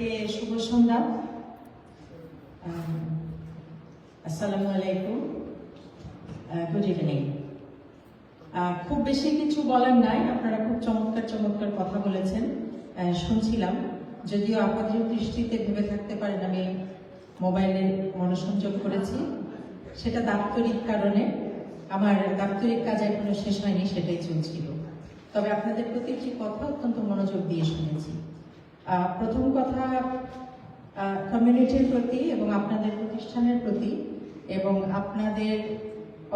সবাইকে শুভ সন্ধ্যা। আসসালামু আলাইকুম। গুড ইভিনিং খুব বেশি কিছু বলার নাই, আপনারা খুব চমৎকার চমৎকার কথা বলেছেন। শুনছিলাম, যদিও আপাত দৃষ্টিতে ভেবে থাকতে পারেন, আমি মোবাইলে মনোসংযোগ করেছি। সেটা দাপ্তরিক কারণে, আমার দাপ্তরিক কাজ এখনও শেষ হয়নি, সেটাই চলছিল। তবে আপনাদের প্রতিটি কথা অত্যন্ত মনোযোগ দিয়ে শুনেছি। প্রথম কথা কমিউনিটির প্রতি এবং আপনাদের প্রতিষ্ঠানের প্রতি এবং আপনাদের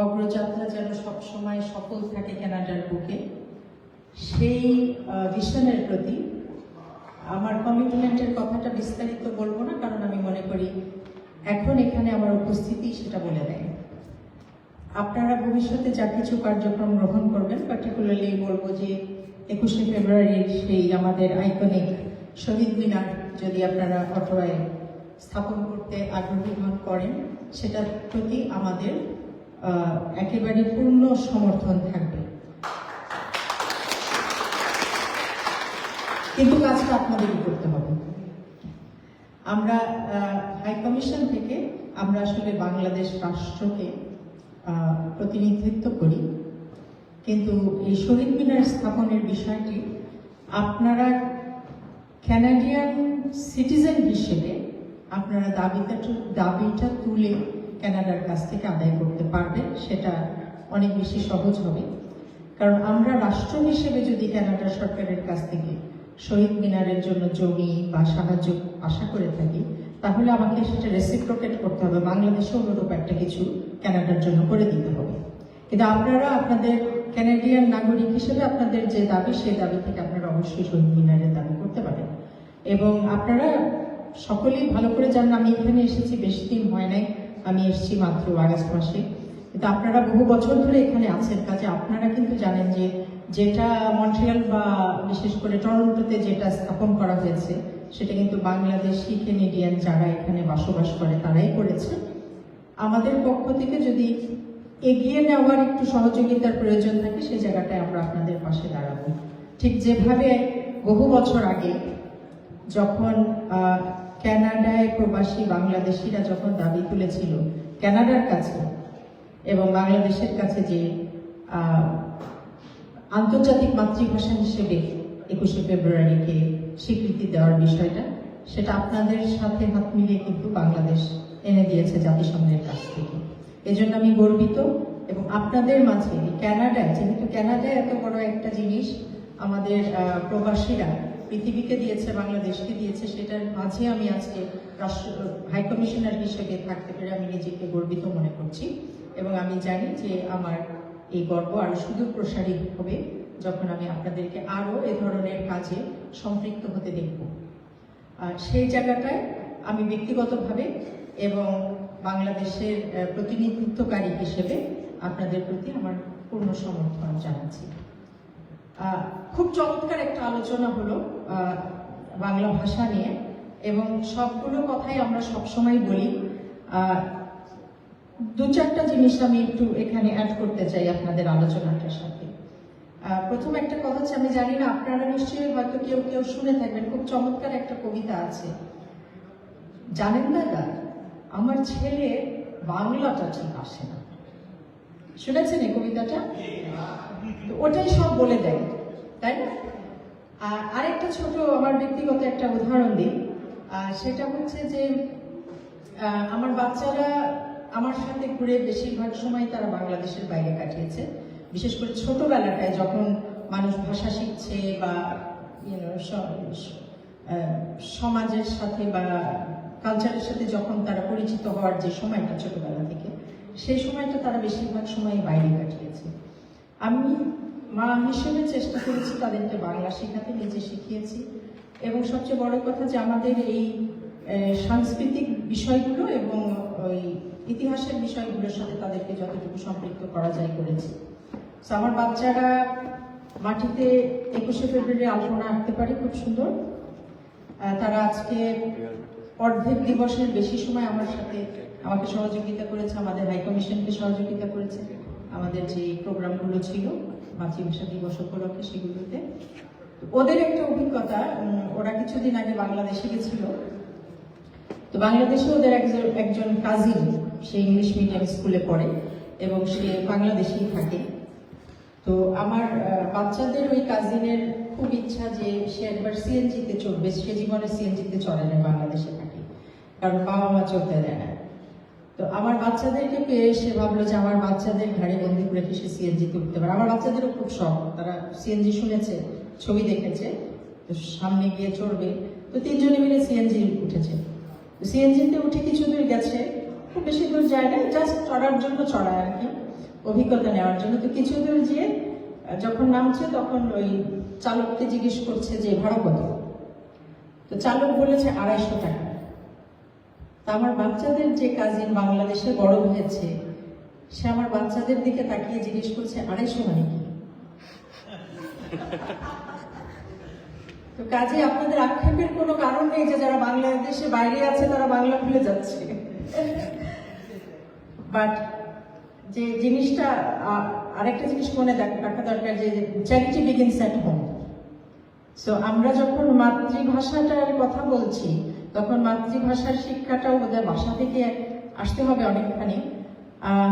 অগ্রযাত্রা যেন সবসময় সফল থাকে কানাডার বুকে, সেই ভিশনের প্রতি আমার কমিটমেন্টের কথাটা বিস্তারিত বলব না, কারণ আমি মনে করি এখন এখানে আমার উপস্থিতি সেটা বলে দেয়। আপনারা ভবিষ্যতে যা কিছু কার্যক্রম গ্রহণ করবেন পার্টিকুলারলি বলব যে একুশে ফেব্রুয়ারির সেই আমাদের আইকনিক শহীদ মিনার যদি আপনারা অটোয়ায় স্থাপন করতে আগ্রহী হন করেন, সেটার প্রতি আমাদের একেবারে পূর্ণ সমর্থন থাকবে। কিন্তু কাজটা আপনাদেরই করতে হবে। আমরা হাই কমিশন থেকে আমরা আসলে বাংলাদেশ রাষ্ট্রকে প্রতিনিধিত্ব করি। কিন্তু এই শহীদ মিনার স্থাপনের বিষয়টি আপনারা ক্যানাডিয়ান সিটিজেন হিসেবে আপনারা দাবিটা দাবিটা তুলে কানাডার কাছ থেকে আদায় করতে পারবেন, সেটা অনেক বেশি সহজ হবে। কারণ আমরা রাষ্ট্র হিসেবে যদি কানাডা সরকারের কাছ থেকে শহীদ মিনারের জন্য জমি বা সাহায্য আশা করে থাকি, তাহলে আমাকে সেটা রেসিপ্রোকেট করতে হবে। বাংলাদেশে অনুরূপ একটা কিছু ক্যানাডার জন্য করে দিতে হবে। কিন্তু আপনারা আপনাদের ক্যানাডিয়ান নাগরিক হিসেবে আপনাদের যে দাবি, সেই দাবি থেকে আপনারা অবশ্যই শহীদ মিনারের দাবি করতে পারেন। এবং আপনারা সকলেই ভালো করে জানেন, আমি এখানে এসেছি, বেশি দিন হয় নাই, আমি এসেছি মাত্র আগস্ট মাসে। কিন্তু আপনারা বহু বছর ধরে এখানে আছেন, কাজে আপনারা কিন্তু জানেন যে যেটা মন্ট্রিয়াল বা বিশেষ করে টরন্টোতে যেটা স্থাপন করা হয়েছে, সেটা কিন্তু বাংলাদেশি কেনেডিয়ান যারা এখানে বসবাস করে, তারাই করেছে। আমাদের পক্ষ থেকে যদি এগিয়ে নেওয়ার একটু সহযোগিতার প্রয়োজন থাকে সেই জায়গাটায় আমরা আপনাদের পাশে দাঁড়াবো। ঠিক যেভাবে বহু বছর আগে যখন আহ, কানাডায় প্রবাসী বাংলাদেশিরা যখন দাবি তুলেছিল কানাডার কাছে এবং বাংলাদেশের কাছে যে আন্তর্জাতিক মাতৃভাষা হিসেবে একুশে ফেব্রুয়ারিকে স্বীকৃতি দেওয়ার বিষয়টা সেটা আপনাদের সাথে হাত মিলিয়ে কিন্তু বাংলাদেশ এনে দিয়েছে জাতিসংঘের কাছ থেকে। এজন্য আমি গর্বিত এবং আপনাদের মাঝে ক্যানাডায় যেহেতু ক্যানাডায় এত বড় একটা জিনিস, আমাদের প্রবাসীরা পৃথিবীকে দিয়েছে, বাংলাদেশকে দিয়েছে, সেটার মাঝে আমি আজকে রাষ্ট্র হাইকমিশনার হিসেবে থাকতে পেরে আমি নিজেকে গর্বিত মনে করছি এবং আমি জানি যে আমার এই গর্ব আরও সুদূর প্রসারী হবে যখন আমি আপনাদেরকে আরও এ ধরনের কাজে সম্পৃক্ত হতে দেখব। আর সেই জায়গাটায় আমি ব্যক্তিগতভাবে এবং বাংলাদেশের প্রতিনিধিত্বকারী হিসেবে আপনাদের প্রতি আমার পূর্ণ সমর্থন জানাচ্ছি। খুব চমৎকার একটা আলোচনা হলো বাংলা ভাষা নিয়ে এবং সবগুলো কথাই আমরা সবসময় বলি। দু চারটা জিনিস আমি একটু এখানে অ্যাড করতে চাই আপনাদের আলোচনাটার সাথে। প্রথম একটা কথা হচ্ছে, আমি জানি না, আপনারা নিশ্চয়ই হয়তো কেউ কেউ শুনে থাকবেন, খুব চমৎকার একটা কবিতা আছে। জানেন দাদা আমার ছেলে বাংলাটা ঠিক আসে না। শুনেছেন এই কবিতাটা? ওটাই সব বলে দেয়, তাই না? আর আরেকটা ছোট আমার ব্যক্তিগত একটা উদাহরণ দিই। সেটা হচ্ছে যে আমার বাচ্চারা আমার সাথে ঘুরে বেশিরভাগ সময় তারা বাংলাদেশের বাইরে কাটিয়েছে। বিশেষ করে ছোটবেলাটায় যখন মানুষ ভাষা শিখছে বা সমাজের সাথে বা কালচারের সাথে যখন তারা পরিচিত হওয়ার যে সময়টা ছোটবেলা থেকে, সেই সময়টা তারা বেশিরভাগ সময় বাইরে কাটিয়েছে। আমি মা হিসেবে চেষ্টা করেছি তাদেরকে বাংলা শেখাতে, নিজে শিখিয়েছি। এবং সবচেয়ে বড় কথা যে আমাদের এই সাংস্কৃতিক বিষয়গুলো এবং ওই ইতিহাসের বিষয়গুলোর সাথে তাদেরকে যতটুকু সম্পৃক্ত করা যায় করেছি। তো আমার বাচ্চারা মাটিতে একুশে ফেব্রুয়ারি আলপনা আঁকতে পারে, খুব সুন্দর। তারা আজকে অর্ধেক দিবসের বেশি সময় আমার সাথে আমাকে সহযোগিতা করেছে, আমাদের হাইকমিশনকে সহযোগিতা করেছে। আমাদের যে প্রোগ্রামগুলো ছিল মাতৃভাষা দিবস উপলক্ষে সেগুলোতে। ওদের একটা অভিজ্ঞতা ওরা কিছুদিন আগে বাংলাদেশে গেছিল। তো বাংলাদেশে ওদের একজন একজন কাজিন সে ইংলিশ মিডিয়াম স্কুলে পড়ে এবং সে বাংলাদেশেই থাকে। তো আমার বাচ্চাদের ওই কাজিনের খুব ইচ্ছা যে সে একবার সিএনজিতে চড়বে, সে জীবনে সিএনজিতে চড়ে না বাংলাদেশে থাকে। কারণ বাবা মা চলতে দেয় না। তো আমার বাচ্চাদেরকে পেয়ে সে ভাবলো যে আমার বাচ্চাদের ঘাড়ে বন্দি করে কি সে সিএনজিতে উঠতে পারে। আমার বাচ্চাদেরও খুব শখ। তারা সিএনজি শুনেছে, ছবি দেখেছে, তো সামনে গিয়ে চড়বে। তো তিনজনে মিলে সিএনজি উঠেছে। সিএনজিতে উঠে কিছু দূর গেছে, খুব বেশি দূর যায় না জাস্ট চড়ার জন্য চড়ায় আর কি, অভিজ্ঞতা নেওয়ার জন্য। তো কিছু দূর গিয়ে যখন নামছে তখন ওই চালককে জিজ্ঞেস করছে যে, ভাড়া কত? তো চালক বলেছে, আড়াইশো টাকা। তা আমার বাচ্চাদের যে কাজিন বাংলাদেশে বড় হয়েছে, সে আমার বাচ্চাদের দিকে তাকিয়ে জিজ্ঞেস করছে, আড়াইশো মানে কি? তো কাজে আপনাদের আক্ষেপের কোনো কারণ নেই যে যারা বাংলাদেশে বাইরে আছে, তারা বাংলা ভুলে যাচ্ছে। বাট যে জিনিসটা আরেকটা জিনিস মনে রাখা দরকার যে charity begins at home so আমরা যখন মাতৃভাষাটার কথা বলছি, তখন মাতৃভাষার শিক্ষাটাও বোধহয় বাসা থেকে আসতে হবে অনেকখানি।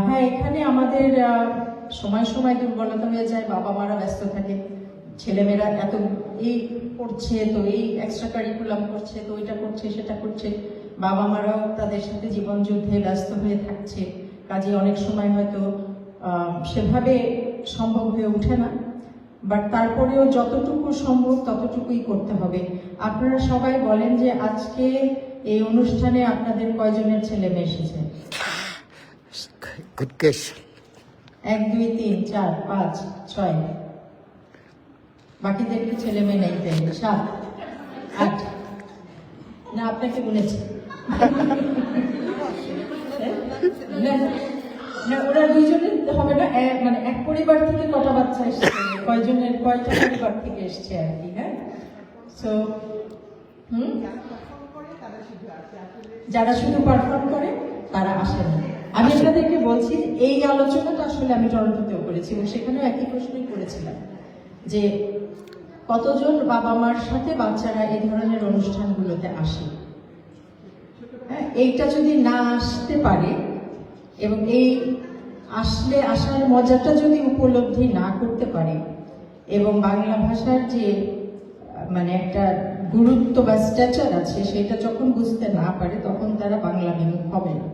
হ্যাঁ এখানে আমাদের সময় সময় দুর্বলতা হয়ে যায়, বাবা মারা ব্যস্ত থাকে, ছেলেমেয়েরা এত এই করছে, তো এই এক্সট্রা কারিকুলাম করছে, তো এটা করছে, সেটা করছে। বাবা মারাও তাদের সাথে জীবন যুদ্ধে ব্যস্ত হয়ে থাকছে। কাজে অনেক সময় হয়তো সেভাবে সম্ভব হয়ে ওঠে না। বাট তারপরেও যতটুকু সম্ভব ততটুকুই করতে হবে। আপনারা সবাই বলেন যে আজকে এই অনুষ্ঠানে আপনাদের কয়জনের ছেলে মেয়ে এসেছে? এক দুই তিন চার পাঁচ ছয়। বাকিদেরকে ছেলে মেয়ে নেই তাই? সাত আট। না আপনাকে বলেছে। না, ওরা দুইজনে হবে না এক- মানে এক পরিবার থেকে কটা বাচ্চা এসছে কয়জনের কয়টা পরিবার থেকে এসছে আর কি হ্যাঁ? সো হুম? যারা শুধু পারফর্ম করে তারা আসে না। আমি আপনাদেরকে বলছি এই আলোচনাটা আসলে আমি টরন্টোতেও করেছি এবং সেখানেও একই প্রশ্নই করেছিলাম যে কতজন বাবা মার সাথে বাচ্চারা এই ধরনের অনুষ্ঠানগুলোতে আসে? হ্যাঁ এইটা যদি না আসতে পারে এবং এই আসলে আসার মজাটা যদি উপলব্ধি না করতে পারে এবং বাংলা ভাষার যে মানে একটা গুরুত্ব বা স্ট্যাচার আছে, সেটা যখন বুঝতে না পারে, তখন তারা বাংলা বিমুখ হবে না।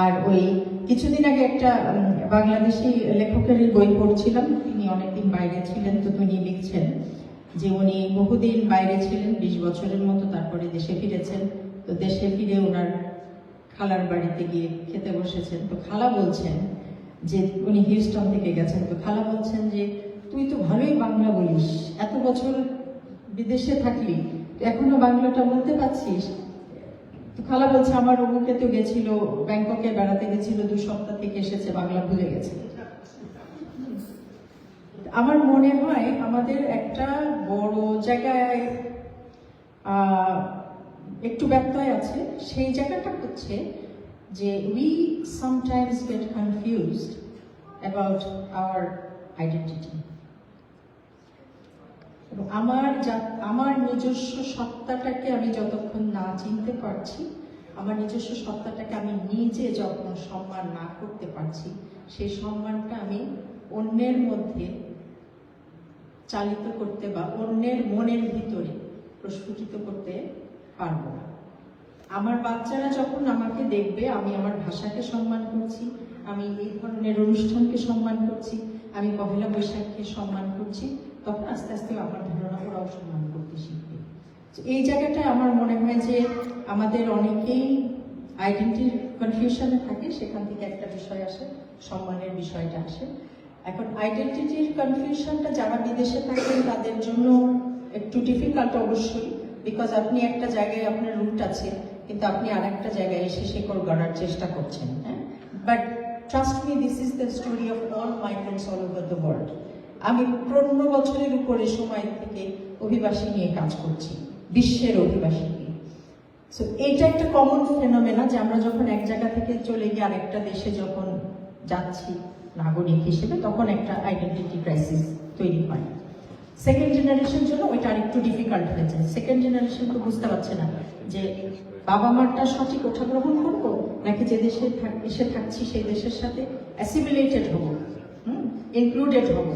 আর ওই কিছুদিন আগে একটা বাংলাদেশি লেখকের বই পড়ছিলাম, তিনি অনেকদিন বাইরে ছিলেন, তো তিনি লিখছেন যে উনি বহুদিন বাইরে ছিলেন, বিশ বছরের মতো তারপরে দেশে ফিরেছেন। তো দেশে ফিরে ওনার খালার বাড়িতে গিয়ে খেতে বসেছেন। তো খালা বলছেন যে, উনি হিউস্টন থেকে গেছেন। তো খালা বলছেন যে, তুই তো ভালোই বাংলা বলিস। এত বছর বিদেশে থাকলি এখনও বাংলাটা বলতে পারছিস? তো খালা বলছে, আমার অমুকে তো গেছিল, ব্যাংককে বেড়াতে গেছিল, দু সপ্তাহ থেকে এসেছে, বাংলা ভুলে গেছে। আমার মনে হয় আমাদের একটা বড় জায়গায় একটু ব্যত্যয় আছে, সেই জায়গাটা হচ্ছে যে we sometimes get confused about our identity এবং আমার আমার নিজস্ব সত্তাটাকে আমি যতক্ষণ না চিনতে পারছি, আমার নিজস্ব সত্তাটাকে আমি নিজে যখন সম্মান না করতে পারছি, সেই সম্মানটা আমি অন্যের মধ্যে চালিত করতে বা অন্যের মনের ভিতরে প্রস্ফুটিত করতে পারব না। আমার বাচ্চারা যখন আমাকে দেখবে, আমি আমার ভাষাকে সম্মান করছি, আমি এই ধরনের অনুষ্ঠানকে সম্মান করছি, আমি পহেলা বৈশাখকে সম্মান করছি, তখন আস্তে আস্তে আমার ধারণা করাও সম্মান করতে শিখবে। এই জায়গাটায় আমার মনে হয় যে আমাদের অনেকেই আইডেন্টিটির কনফিউশনে থাকে, সেখান থেকে একটা বিষয় আসে, সম্মানের বিষয়টা আসে। এখন আইডেন্টিটির কনফিউশনটা যারা বিদেশে থাকেন, তাদের জন্য একটু ডিফিকাল্ট অবশ্যই। বিকজ আপনি একটা জায়গায় আপনার রুট আছে, কিন্তু আপনি আরেকটা জায়গায় এসে শেকড় গড়ার চেষ্টা করছেন হ্যাঁ? But trust me this is the story of all migrants all over the world আমি পনেরো বছরের উপরে সময় থেকে অভিবাসী নিয়ে কাজ করছি, বিশ্বের অভিবাসী নিয়ে। সো এইটা একটা কমন ফেনোমেনা যে আমরা যখন এক জায়গা থেকে চলে গিয়ে আরেকটা দেশে যখন যাচ্ছি, নাগরিক হিসেবে, তখন একটা আইডেন্টিটি ক্রাইসিস তৈরি হয়। সেকেন্ড জেনারেশন জন্য ওইটা আরেকটু ডিফিকাল্ট হয়ে যায়। সেকেন্ড জেনারেশন তো বুঝতে পারছে না যে বাবা মারটা সঠিক ওঠা গ্রহণ করব নাকি যে দেশে এসে থাকছি সেই দেশের সাথে অ্যাসিমিলেটেড হব ইনক্লুডেড হব।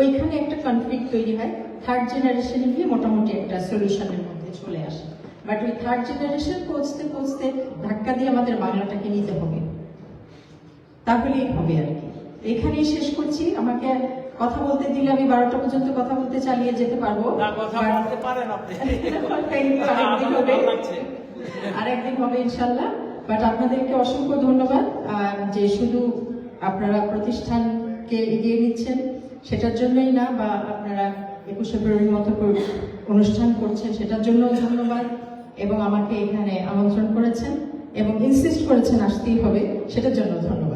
ওইখানে একটা কনফ্লিক্ট তৈরি হয়। থার্ড জেনারেশনে গিয়ে মোটামুটি একটা সলিউশনের মধ্যে চলে আসে। বাট ওই থার্ড জেনারেশন পৌঁছতে পৌঁছতে ধাক্কা দিয়ে আমাদের বাংলাটাকে নিতে হবে। তাহলেই হবে আর কি। এখানেই শেষ করছি। আমাকে কথা বলতে দিলে আমি বারোটা পর্যন্ত কথা বলতে চালিয়ে যেতে পারব। আরেকদিন হবে। ইনশাল্লাহ। বাট আপনাদেরকে অসংখ্য ধন্যবাদ। আর যে শুধু আপনারা প্রতিষ্ঠানকে এগিয়ে নিচ্ছেন সেটার জন্যই না বা আপনারা একুশে ফেব্রুয়ারির মতো অনুষ্ঠান করছেন সেটার জন্য ধন্যবাদ। এবং আমাকে এখানে আমন্ত্রণ করেছেন এবং ইনসিস্ট করেছেন আসতেই হবে সেটার জন্য ধন্যবাদ।